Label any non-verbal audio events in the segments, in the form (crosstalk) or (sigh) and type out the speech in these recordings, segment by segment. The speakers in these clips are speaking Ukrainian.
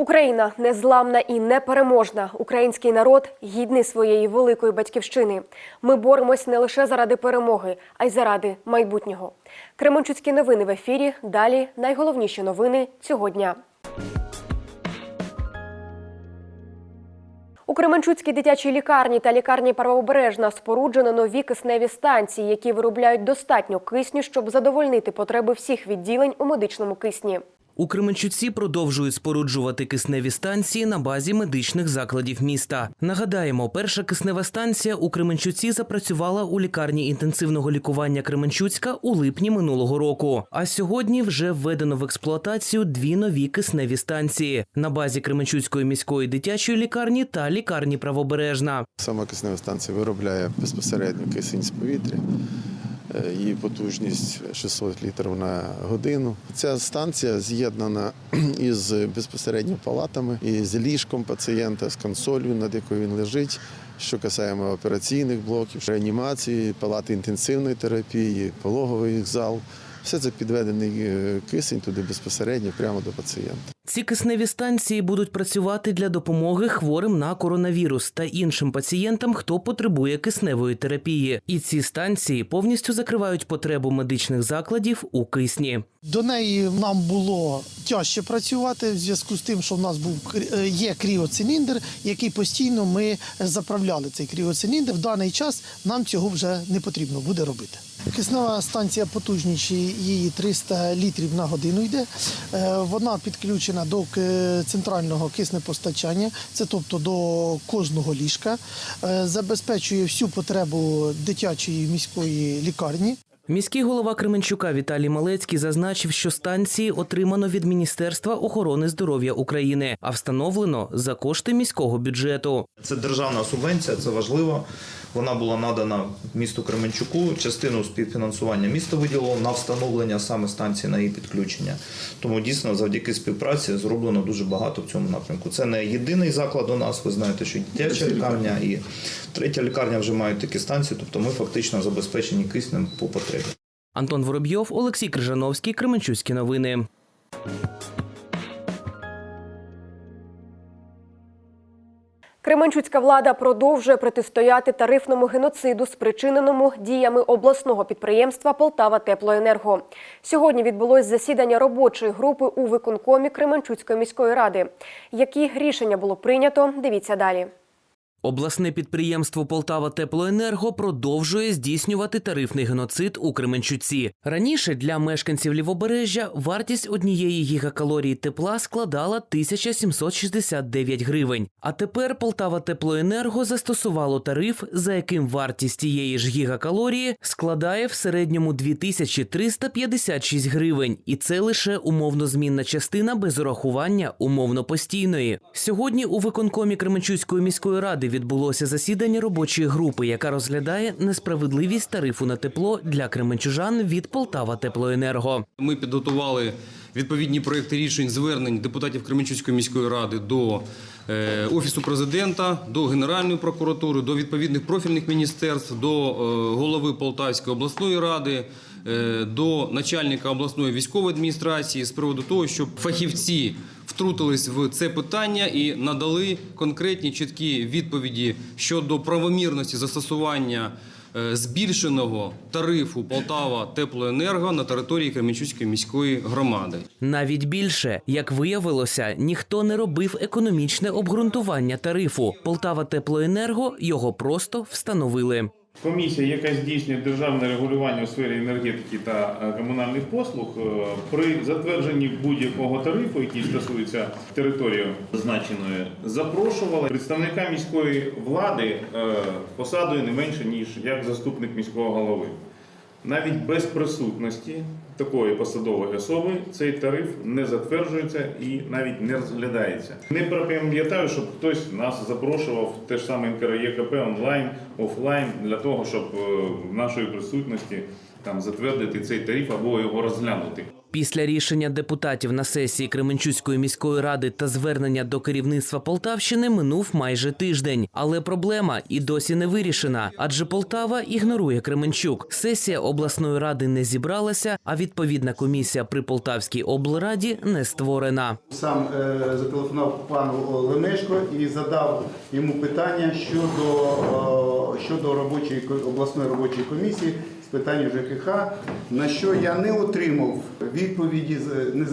Україна незламна і непереможна. Український народ гідний своєї великої батьківщини. Ми боремось не лише заради перемоги, а й заради майбутнього. Кременчуцькі новини в ефірі. Далі найголовніші новини цього дня. У Кременчуцькій дитячій лікарні та лікарні Правобережна споруджено нові кисневі станції, які виробляють достатньо кисню, щоб задовольнити потреби всіх відділень у медичному кисні. У Кременчуці продовжують споруджувати кисневі станції на базі медичних закладів міста. Нагадаємо, перша киснева станція у Кременчуці запрацювала у лікарні інтенсивного лікування Кременчуцька у липні минулого року. А сьогодні вже введено в експлуатацію дві нові кисневі станції на базі Кременчуцької міської дитячої лікарні та лікарні Правобережна. Сама киснева станція виробляє безпосередньо кисень з повітря. Е, Її потужність 600 літрів на годину. Ця станція з'єднана (clears throat) із безпосередньо палатами, і з ліжком пацієнта, з консолью, над якою він лежить. Що касаємо операційних блоків, реанімації, палати інтенсивної терапії, пологовий зал. Все це підведений е, кисень туди безпосередньо прямо до пацієнта. Ці кисневі станції будуть працювати для допомоги хворим на коронавірус та іншим пацієнтам, хто потребує кисневої терапії. І ці станції повністю закривають потребу медичних закладів у кисні. До неї нам було тяжче працювати в зв'язку з тим, що в нас був е, є кріоциліндр, який постійно ми заправляли цей кріоциліндр. В даний час нам цього вже не потрібно буде робити. Киснева станція потужніші, її 300 літрів на годину йде. Е, Вона підключена до центрального киснепостачання, це тобто до кожного ліжка, Е, забезпечує всю потребу дитячої міської лікарні. Міський голова Кременчука Віталій Малецький зазначив, що станції отримано від Міністерства охорони здоров'я України, а встановлено за кошти міського бюджету. Це державна субвенція, це важливо. Вона була надана місту Кременчуку. Частину співфінансування місто виділило на встановлення саме станції на її підключення. Тому дійсно завдяки співпраці зроблено дуже багато в цьому напрямку. Це не єдиний заклад у нас. Ви знаєте, що і дитяча лікарня і третя лікарня вже мають такі станції. Тобто ми фактично забезпечені киснем по потребі. Антон Воробйов, Олексій Крижановський, Кременчуцькі новини. Кременчуцька влада продовжує протистояти тарифному геноциду, спричиненому діями обласного підприємства Полтава Теплоенерго. Сьогодні відбулось засідання робочої групи у виконкомі Кременчуцької міської ради. Які рішення було прийнято? Дивіться далі. Обласне підприємство Полтава Теплоенерго продовжує здійснювати тарифний геноцид у Кременчуці. Раніше для мешканців лівобережжя вартість однієї гігакалорії тепла складала 1769 гривень. А тепер Полтава Теплоенерго застосувало тариф, за яким вартість тієї ж гігакалорії складає в середньому 2356 гривень, і це лише умовно змінна частина без урахування умовно постійної. Сьогодні у виконкомі Кременчуцької міської ради відбулося засідання робочої групи, яка розглядає несправедливість тарифу на тепло для кременчужан від Полтава Теплоенерго. Ми підготували відповідні проекти рішень звернень депутатів Кременчуцької міської ради до е, Офісу президента, до Генеральної прокуратури, до відповідних профільних міністерств, до е, голови Полтавської обласної ради, е, до начальника обласної військової адміністрації з приводу того, щоб фахівці втрутились в це питання і надали конкретні чіткі відповіді щодо правомірності застосування е, збільшеного тарифу Полтава Теплоенерго на території Кременчуцької міської громади. Навіть більше, як виявилося, ніхто не робив економічне обґрунтування тарифу. Полтава Теплоенерго його просто встановили. Комісія, яка здійснює державне регулювання у сфері енергетики та е, комунальних послуг, е, при затвердженні будь-якого тарифу, який стосується території зазначеної, запрошувала представника міської влади е, посадою не менше ніж як заступник міського голови. Навіть без присутності такої посадової особи цей тариф не затверджується і навіть не розглядається. Не пропам'ятаю, щоб хтось нас запрошував те ж саме НКРЄКП онлайн, офлайн для того, щоб е, в нашої присутності там затвердити цей тариф або його розглянути. Після рішення депутатів на сесії Кременчуцької міської ради та звернення до керівництва Полтавщини минув майже тиждень. Але проблема і досі не вирішена, адже Полтава ігнорує Кременчук. Сесія обласної ради не зібралася, а відповідна комісія при Полтавській облраді не створена. Сам е, зателефонував пану Ленешко і задав йому питання щодо, е, щодо робочої ко- обласної робочої комісії з питань ЖКХ, на що я не отримав відповіді.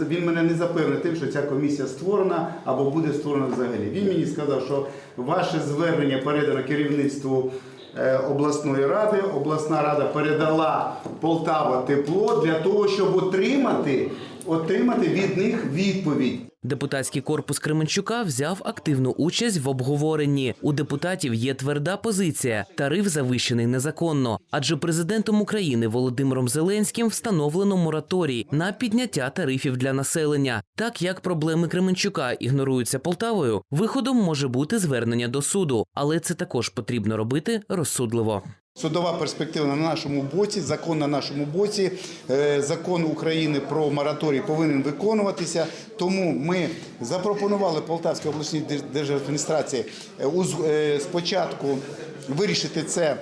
Він мене не запевнив тим, що ця комісія створена або буде створена взагалі. Він мені сказав, що ваше звернення передано керівництву. е, Обласної ради обласна рада передала Полтава тепло для того, щоб отримати, отримати від них відповідь. Депутатський корпус Кременчука взяв активну участь в обговоренні. У депутатів є тверда позиція: тариф завищений незаконно. Адже президентом України Володимиром Зеленським встановлено мораторій на підняття тарифів для населення. Так як проблеми Кременчука ігноруються Полтавою, виходом може бути звернення до суду, але це також потрібно робити розсудливо. Судова перспектива на нашому боці, закон на нашому боці. Е, Закон України про мораторій повинен виконуватися. Тому ми запропонували Полтавській обласній дер- держадміністрації е, е, спочатку вирішити це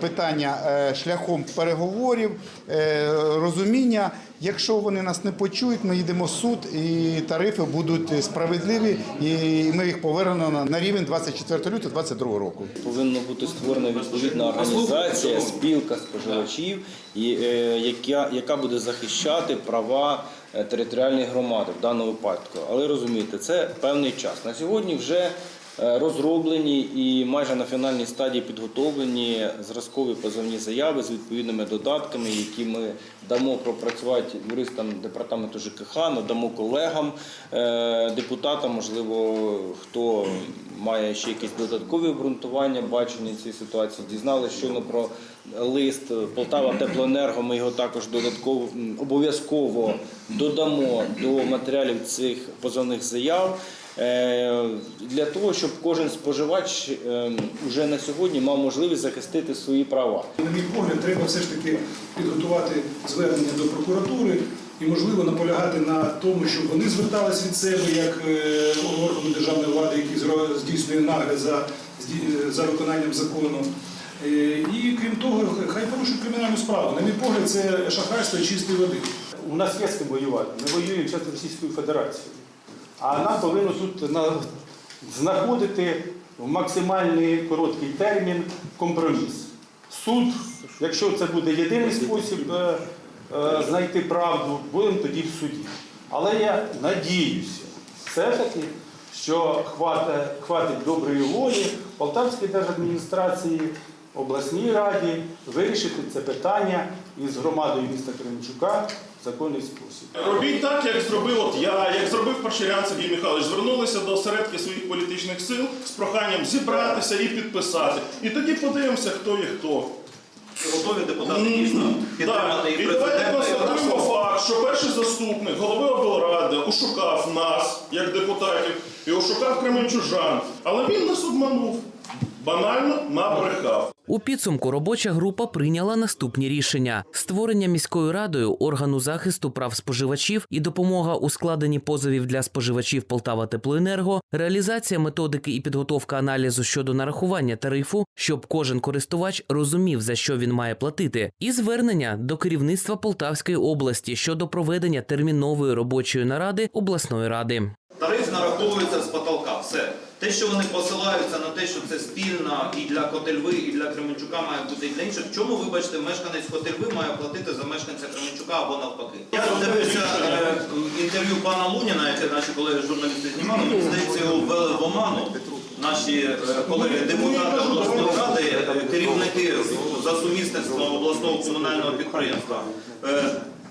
питання е, шляхом переговорів, е, розуміння. Якщо вони нас не почують, ми йдемо в суд, і тарифи будуть справедливі, і ми їх повернемо на- рівень 24 лютого 2022 року. Повинна бути створена відповідна організація, спілка споживачів, е, яка, яка буде захищати права е, територіальної громади в даному випадку. Але розумієте, це певний час. На сьогодні вже е, розроблені і майже на фінальній стадії підготовлені зразкові позовні заяви з відповідними додатками, які ми дамо пропрацювати юристам департаменту ЖКХ, надамо колегам, е, депутатам, можливо, хто має ще якісь додаткові обґрунтування, бачення цієї ситуації. Дізналися щойно про лист Полтава Теплоенерго. Ми його також додатково обов'язково додамо до матеріалів цих позовних заяв. Е, Для того, щоб кожен споживач вже на сьогодні мав можливість захистити свої права. На мій погляд, треба все ж таки підготувати звернення до прокуратури і, можливо, наполягати на тому, щоб вони звертались від себе як е, органу державної влади, який здійснює нагляд за, за виконанням закону. Е, І крім того, хай порушують кримінальну справу. На мій погляд, це шахрайство чистої води. У нас є з ким воювати. Ми воюємо з Російською Федерацією. А нам повинно тут знаходити в максимальний короткий термін компроміс. Суд, якщо це буде єдиний спосіб е, е, знайти правду, будемо тоді в суді. Але я надіюся, все-таки, що хватить, хватить доброї волі Полтавській держадміністрації, обласній раді вирішити це питання із громадою міста Кременчука законний спосіб. Робіть так, як зробив от я, як зробив Парширян Сергій Михайлович. Звернулися до осередки своїх політичних сил з проханням зібратися і підписати. І тоді подивимося, хто є хто. Готові депутати дійсно підтримати і І давайте констатуємо факт, що перший заступник голови облради ошукав нас, як депутатів, і ошукав Кременчужан. Але він нас обманув. Банально набрехав. У підсумку робоча група прийняла наступні рішення: створення міською радою органу захисту прав споживачів і допомога у складенні позовів для споживачів Полтава Теплоенерго, реалізація методики і підготовка аналізу щодо нарахування тарифу, щоб кожен користувач розумів за що він має платити, і звернення до керівництва Полтавської області щодо проведення термінової робочої наради обласної ради. Тариф нараховується з потолка. Все. Те, що вони посилаються на те, що це спільно і для Котельви, і для Кременчука має бути і для інших. Чому, вибачте, мешканець Котельви має платити за мешканця Кременчука або навпаки? Я дивився е, інтерв'ю пана Луніна, яке наші колеги журналісти знімали. Мені здається, його ввели в оману. Наші е, колеги депутати обласної ради, е, керівники за сумісництвом обласного комунального підприємства,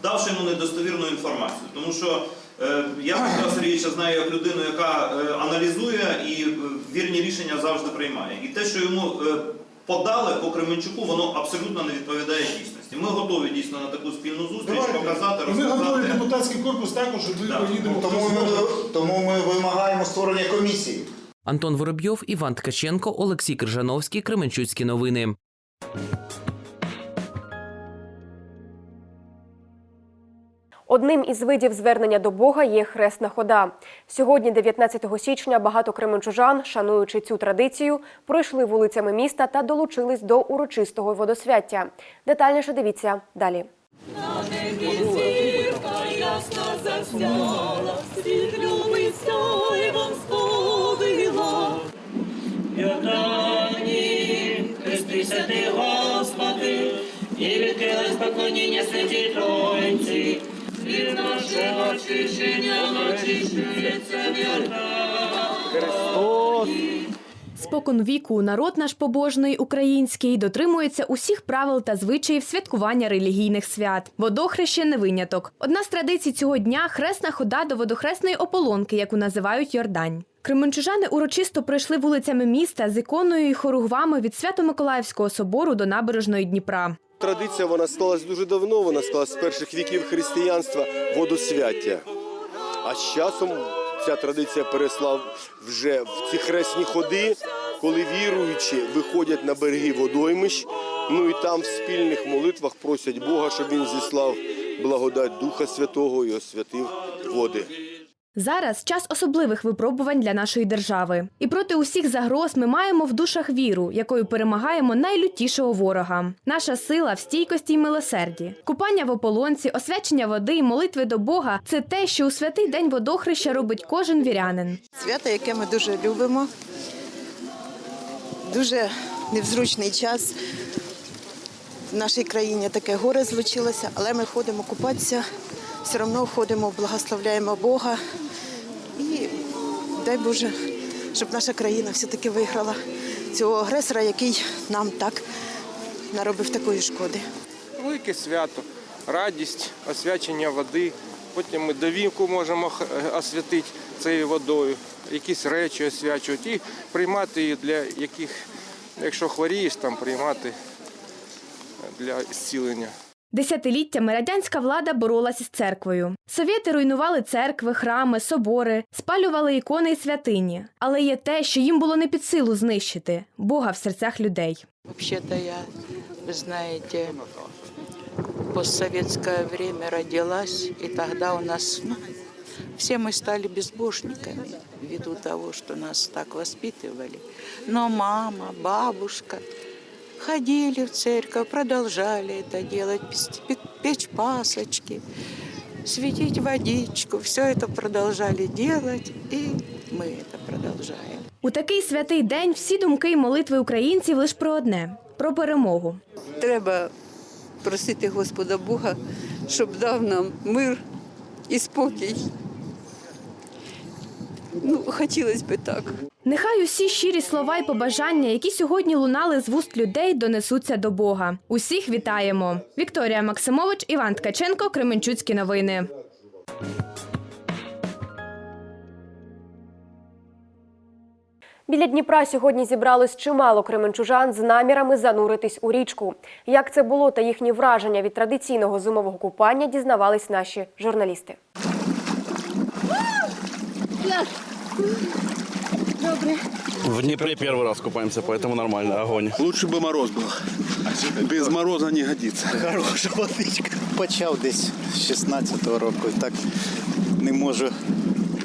давши йому недостовірну інформацію. Тому що Я Петра Сергійовича знаю як людину, яка е, аналізує і е, вірні рішення завжди приймає. І те, що йому е, подали по Кременчуку, воно абсолютно не відповідає дійсності. Ми готові дійсно на таку спільну зустріч показати, І ми готові депутатський корпус також, і ми Так. поїдемо. Тому ми, тому ми вимагаємо створення комісії. Антон Воробйов, Іван Ткаченко, Олексій Крижановський, Кременчуцькі новини. Одним із видів звернення до Бога є хресна хода. Сьогодні, 19 січня, багато кременчужан, шануючи цю традицію, пройшли вулицями міста та долучились до урочистого водосвяття. Детальніше дивіться далі. хрестися ти, Господи, і відкрилось поклоніння святій Тройці. Спокон віку народ наш побожний український дотримується усіх правил та звичаїв святкування релігійних свят. Водохреще не виняток. Одна з традицій цього дня хресна хода до водохресної ополонки, яку називають Йордань. Кременчужани урочисто пройшли вулицями міста з іконою і хоругвами від Свято-Миколаївського собору до набережної Дніпра. Традиція вона склалась дуже давно, вона склалась з перших віків християнства водосвяття. А з часом ця традиція перейшла вже в ці хресні ходи, коли віруючі виходять на береги водоймищ, ну і там в спільних молитвах просять Бога, щоб він зіслав благодать Духа Святого і освятив води. Зараз час особливих випробувань для нашої держави. І проти усіх загроз ми маємо в душах віру, якою перемагаємо найлютішого ворога. Наша сила в стійкості й милосерді. Купання в ополонці, освячення води і молитви до Бога це те, що у святий день водохреща робить кожен вірянин. Свято, яке ми дуже любимо. Дуже невзручний час. В нашій країні таке горе злучилося, але ми ходимо купатися, все одно ходимо, благословляємо Бога. І дай Боже, щоб наша країна все-таки виграла цього агресора, який нам так наробив такої шкоди. Велике свято, радість, освячення води. Потім ми довівку можемо е, освятити цією водою, якісь речі освячувати і приймати її для яких, якщо хворієш, там приймати для зцілення. Десятиліттями радянська влада боролася з церквою. Совєти руйнували церкви, храми, собори, спалювали ікони і святині. Але є те, що їм було не під силу знищити Бога в серцях людей. Вообще-то я, вы знаете, в постсоветское время родилась, и тогда у нас ну, все мы стали безбожниками ввиду того, что нас так воспитывали. Но мама, бабушка ходили в церковь, продолжали это делать, пес- пе- печь пасочки, светить водичку. Все это продолжали делать, и мы это продолжаем. У такий святий день всі думки й молитви українців лише про одне про перемогу. Треба просити Господа Бога, щоб дав нам мир і спокій. Ну, хотілося б так. Нехай усі щирі слова й побажання, які сьогодні лунали з вуст людей, донесуться до Бога. Усіх вітаємо. Вікторія Максимович, Іван Ткаченко, Кременчуцькі новини. Біля Дніпра сьогодні зібралось чимало кременчужан з намірами зануритись у річку. Як це було та їхні враження від традиційного зимового купання, дізнавались наші журналісти. В Днепре первый раз купаемся, поэтому нормально, огонь. Лучше бы мороз был. Без мороза не годится. Хороша водичка. Почав десь з 16-го року і так не можу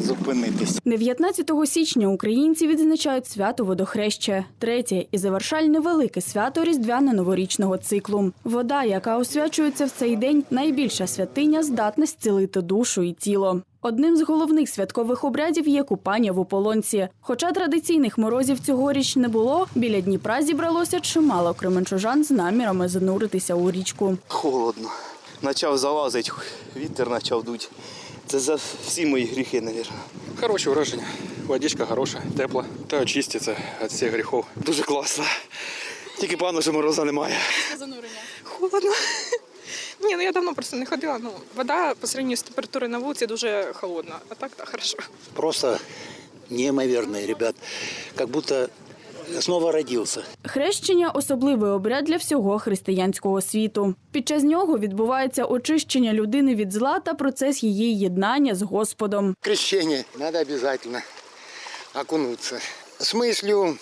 зупинитись. 19 січня українці відзначають свято водохреща, третє і завершальне велике свято різдвяно-новорічного циклу. Вода, яка освячується в цей день, найбільша святиня, здатна зцілити душу і тіло. Одним з головних святкових обрядів є купання в ополонці. Хоча традиційних морозів цьогоріч не було, біля Дніпра зібралося чимало кременчужан з намірами зануритися у річку. Холодно. Почав залазити, вітер почав дути. Це за всі мої гріхи, мабуть. Хороше враження. Водичка хороша, тепла. Та очиститься від всіх гріхів. Дуже класно. Тільки певно, що мороза немає. Занурення. Холодно. (laughs) Ні, ну я давно просто не ходила. Ну, вода по сравнению з температурою на вулиці дуже холодна. А так, так, хорошо. Просто неимоверно, ребят. Как будто снова родился. Хрещення особливий обряд для всього християнського світу. Під час нього відбувається очищення людини від зла та процес її єднання з Господом. Крещение надо обязательно окунуться. С мыслью,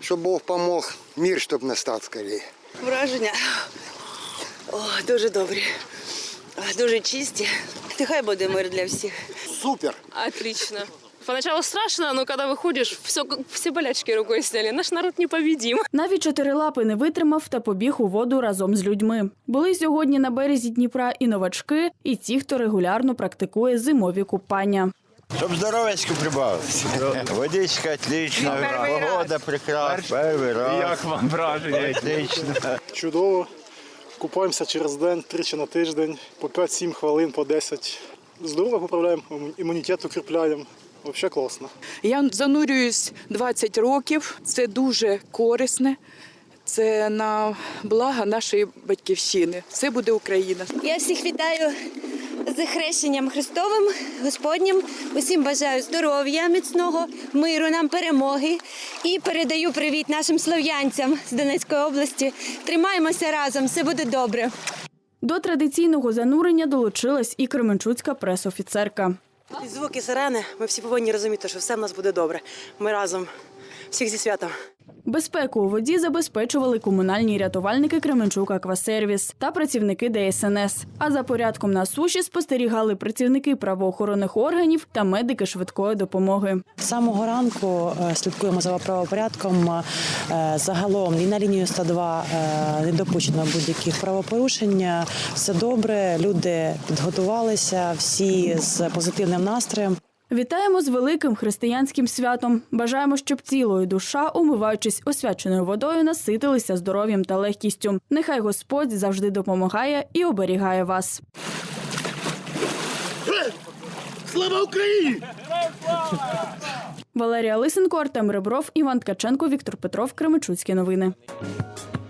что Бог помог, мир, чтобы настал скорее. Враження О, дуже добрі. Дуже чисті. Нехай буде мир для всіх. Супер! Отлично. Поначалу страшно, но когда выходишь, все, все болячки рукой сняли. Наш народ непобедим. Навіть чотирилапий не витримав та побіг у воду разом з людьми. Були сьогодні на березі Дніпра і новачки, і ті, хто регулярно практикує зимові купання. Щоб здоров'ячку прибавилося. Водичка отлична, погода прекрасна. Перший раз. Як вам враження? Отлично. Чудово. Купаємося через день, тричі на тиждень, по 5-7 хвилин, по 10. Здорово поправляємо, імунітет укріпляємо. Взагалі класно. Я занурююсь 20 років. Це дуже корисне. Це на благо нашої батьківщини. Це буде Україна. Я всіх вітаю з хрещенням Христовим, Господнім. Усім бажаю здоров'я, міцного, миру, нам перемоги. І передаю привіт нашим слов'янцям з Донецької області. Тримаємося разом, все буде добре. До традиційного занурення долучилась і кременчуцька пресофіцерка. Під звуки сирени ми всі повинні розуміти, що все в нас буде добре. Ми разом. Всіх зі святом. Безпеку у воді забезпечували комунальні рятувальники Кременчук Аквасервіс та працівники ДСНС. А за порядком на суші спостерігали працівники правоохоронних органів та медики швидкої допомоги. З самого ранку е, слідкуємо за правопорядком. Е, Загалом і на лінію 102 е, не допущено будь-яких правопорушень. Все добре, люди підготувалися, всі з позитивним настроєм. Вітаємо з великим християнським святом. Бажаємо, щоб тіло і душа, умиваючись освяченою водою, наситилися здоров'ям та легкістю. Нехай Господь завжди допомагає і оберігає вас. Слава Україні! Валерія Лисенко, Артем Ребров, Іван Ткаченко, Віктор Петров. Кременчуцькі новини. –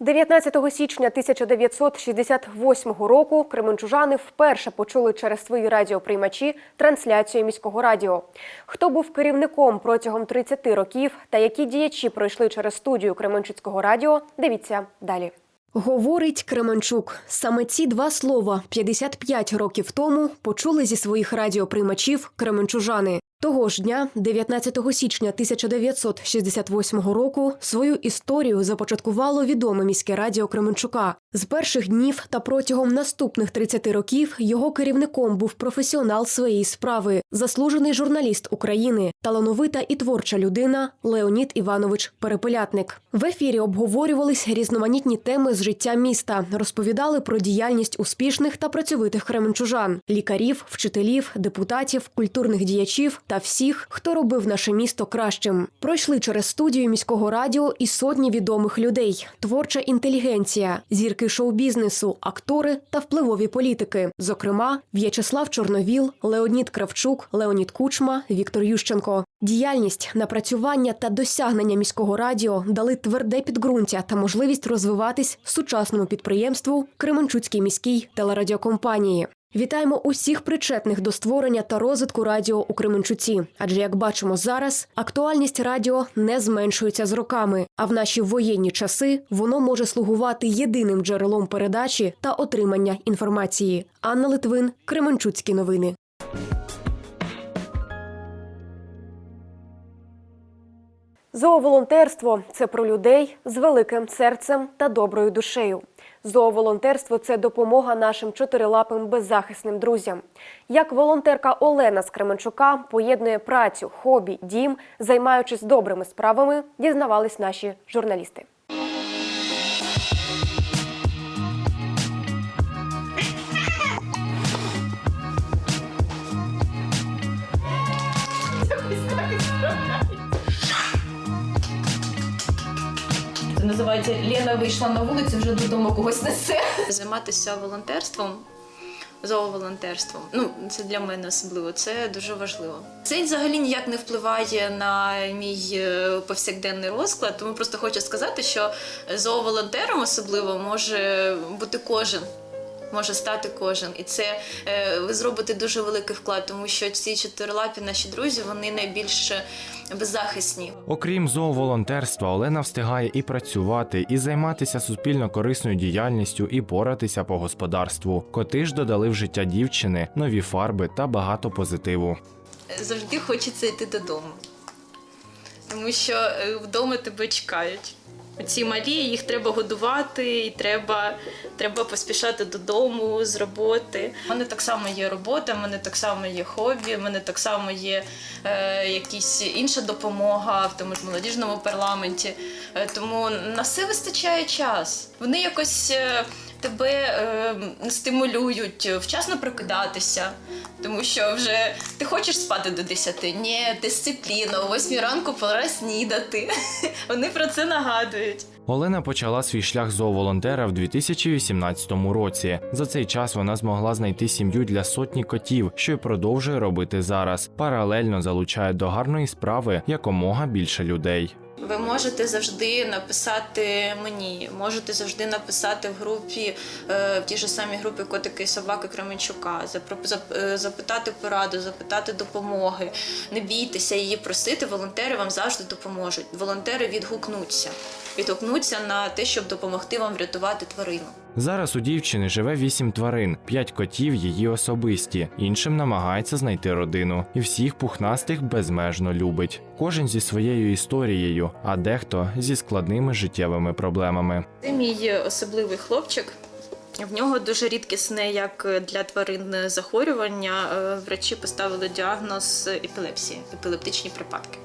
19 січня 1968 року кременчужани вперше почули через свої радіоприймачі трансляцію міського радіо. Хто був керівником протягом 30 років та які діячі пройшли через студію Кременчуцького радіо, дивіться далі. Говорить Кременчук. Саме ці два слова 55 років тому почули зі своїх радіоприймачів кременчужани. Того ж дня, 19 січня 1968 року, свою історію започаткувало відоме міське радіо Кременчука. З перших днів та протягом наступних 30 років його керівником був професіонал своєї справи, заслужений журналіст України, талановита і творча людина Леонід Іванович Перепелятник. В ефірі обговорювались різноманітні теми з життя міста, розповідали про діяльність успішних та працьовитих кременчужан, лікарів, вчителів, депутатів, культурних діячів та всіх, хто робив наше місто кращим. Пройшли через студію міського радіо і сотні відомих людей, творча інтелігенція, зірки шоу-бізнесу, актори та впливові політики. Зокрема, В'ячеслав Чорновіл, Леонід Кравчук, Леонід Кучма, Віктор Ющенко. Діяльність, напрацювання та досягнення міського радіо дали тверде підґрунтя та можливість розвиватись сучасному підприємству Кременчуцькій міській телерадіокомпанії. Вітаємо усіх причетних до створення та розвитку радіо у Кременчуці. Адже, як бачимо зараз, актуальність радіо не зменшується з роками. А в наші воєнні часи воно може слугувати єдиним джерелом передачі та отримання інформації. Анна Литвин, Кременчуцькі новини. Зооволонтерство це про людей з великим серцем та доброю душею. Зооволонтерство це допомога нашим чотирилапим беззахисним друзям. Як волонтерка Олена Скременчука поєднує працю, хобі, дім, займаючись добрими справами, дізнавались наші журналісти. Називається Лена вийшла на вулицю, вже додому когось несе. Займатися волонтерством, зооволонтерством. Ну, це для мене особливо, це дуже важливо. Це взагалі ніяк не впливає на мій е, повсякденний розклад, тому просто хочу сказати, що зооволонтером особливо може бути кожен. Може стати кожен, і це е, ви зробите дуже великий вклад, тому що ці чотирилапі наші друзі вони найбільш беззахисні. Окрім зооволонтерства, Олена встигає і працювати, і займатися суспільно корисною діяльністю, і поратися по господарству. Коти ж додали в життя дівчини нові фарби та багато позитиву. Завжди хочеться йти додому, тому що е, вдома тебе чекають. Ці малі, їх треба годувати, і треба, треба поспішати додому з роботи. У мене так само є робота, в мене так само є хобі, в мене так само є е, якісь інша допомога в тому ж молодіжному парламенті. Е, тому на все вистачає час. Вони якось е, тебе е, стимулюють вчасно прокидатися, тому що вже ти хочеш спати до 10? Ні, дисципліна, о 8 ранку пора снідати. (laughs) Вони про це нагадують. Олена почала свій шлях зооволонтера в 2018 році. За цей час вона змогла знайти сім'ю для сотні котів, що й продовжує робити зараз. Паралельно залучає до гарної справи якомога більше людей. Ви можете завжди написати мені, можете завжди написати в групі, е, в тій ж самій групі Котики і собаки Кременчука, е, запитати пораду, запитати допомоги. Не бійтеся її просити, волонтери вам завжди допоможуть. Волонтери відгукнуться, відгукнуться на те, щоб допомогти вам врятувати тварину. Зараз у дівчини живе вісім тварин, п'ять котів її особисті. Іншим намагається знайти родину, і всіх пухнастих безмежно любить. Кожен зі своєю історією, а дехто зі складними життєвими проблемами. Це мій особливий хлопчик. В нього дуже рідкісне, як для тварин захворювання. Е, Врачі поставили діагноз епілепсії, епілептичні припадки.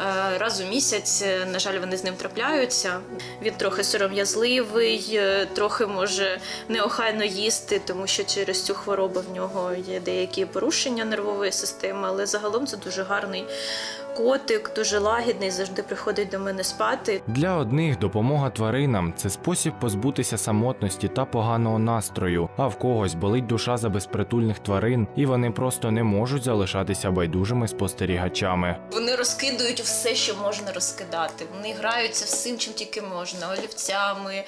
Е, Раз у місяць, е, на жаль, вони з ним трапляються. Він трохи сором'язливий, е, трохи може неохайно їсти, тому що через цю хворобу в нього є деякі порушення нервової системи, але загалом це дуже гарний котик, дуже лагідний, завжди приходить до мене спати. Для одних допомога тваринам це спосіб позбутися самотності та поганого настрою, а в когось болить душа за безпритульних тварин, і вони просто не можуть залишатися байдужими спостерігачами. Вони розкидують все, що можна розкидати. Вони граються всім, чим тільки можна, олівцями.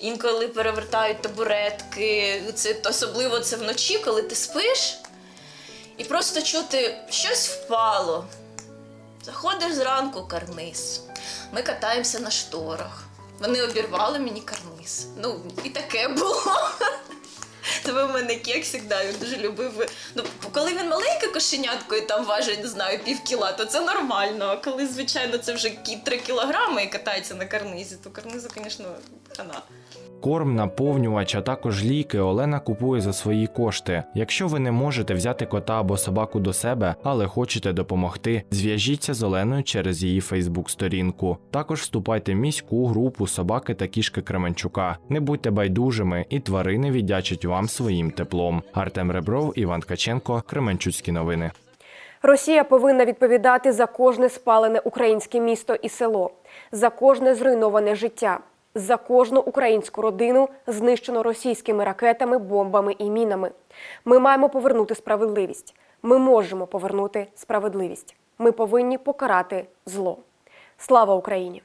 Інколи перевертають табуретки. Це особливо це вночі, коли ти спиш, і просто чути щось впало. Заходиш зранку карниз. Ми катаємося на шторах. Вони обірвали мені карниз. Ну, і таке було. Тебе в мене кексик, да, він дуже любив. Ну, коли він маленьке кошенятко і там важить, не знаю, пів кіла, то це нормально. А коли, звичайно, це вже кі- три кілограми і катається на карнизі, то карнизу, звісно, хана. Корм, наповнювач, а також ліки Олена купує за свої кошти. Якщо ви не можете взяти кота або собаку до себе, але хочете допомогти, зв'яжіться з Оленою через її Фейсбук-сторінку. Також вступайте в міську групу собаки та кішки Кременчука. Не будьте байдужими, і тварини віддячать вам своїм теплом. Артем Ребров, Іван Ткаченко, Кременчуцькі новини. Росія повинна відповідати за кожне спалене українське місто і село, за кожне зруйноване життя, за кожну українську родину, знищено російськими ракетами, бомбами і мінами. Ми маємо повернути справедливість. Ми можемо повернути справедливість. Ми повинні покарати зло. Слава Україні!